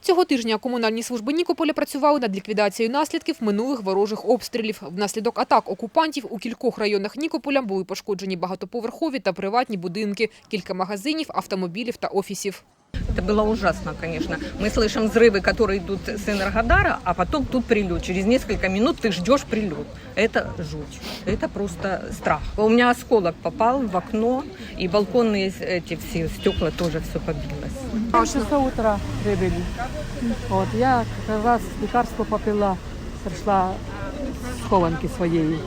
Цього тижня комунальні служби Нікополя працювали над ліквідацією наслідків минулих ворожих обстрілів. Внаслідок атак окупантів у кількох районах Нікополя були пошкоджені багатоповерхові та приватні будинки, кілька магазинів, автомобілів та офісів. Это было ужасно, конечно. Мы слышим взрывы, которые идут с Энергодара, а потом тут прилет. Через несколько минут ты ждешь прилет. Это жуть. Это просто страх. У меня осколок попал в окно, и балконные эти все стекла тоже все побилось. 6 утра прибыли. Вот, я как раз лекарство попила, пришла с хованки своей.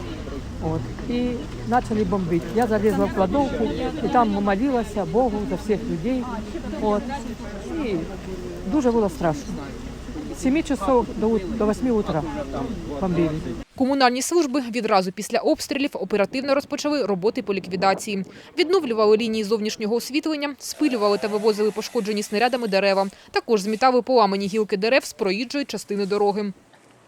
Вот, и начали бомбить. Я залезла в кладовку, и там молилась Богу за всех людей. Вот, и дуже було страшно. З 7 часов до, до 8 утра бомбили. Комунальні служби відразу після обстрілів оперативно розпочали роботи по ліквідації. Відновлювали лінії зовнішнього освітлення, спилювали та вивозили пошкоджені снарядами дерева. Також змітали поламані гілки дерев з проїжджої частини дороги.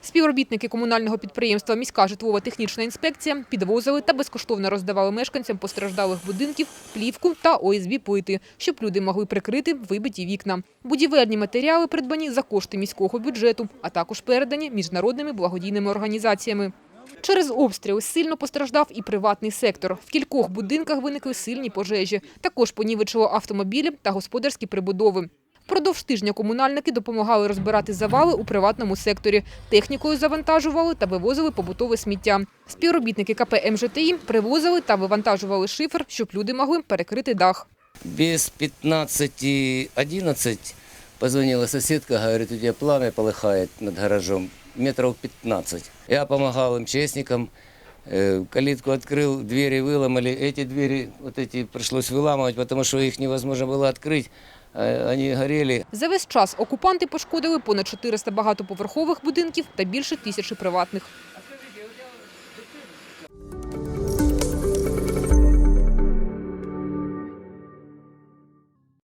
Співробітники комунального підприємства «Міська житлово-технічна інспекція» підвозили та безкоштовно роздавали мешканцям постраждалих будинків плівку та ОСБ-плити, щоб люди могли прикрити вибиті вікна. Будівельні матеріали придбані за кошти міського бюджету, а також передані міжнародними благодійними організаціями. Через обстріли сильно постраждав і приватний сектор. В кількох будинках виникли сильні пожежі. Також понівечило автомобілі та господарські прибудови. Впродовж тижня комунальники допомагали розбирати завали у приватному секторі. Технікою завантажували та вивозили побутове сміття. Співробітники КП МЖТІ привозили та вивантажували шифер, щоб люди могли перекрити дах. Без 15-11 позвонила соседка, говорит, у тебя пламя полыхает над гаражом, метров 15. Я помогал МЧСникам, э, калитку открыл, двери выломали. Эти двери, вот эти, пришлось выламывать, потому что их невозможно было открыть. А горіли. За весь час окупанти пошкодили понад 400 багатоповерхових будинків та більше тисячі приватних.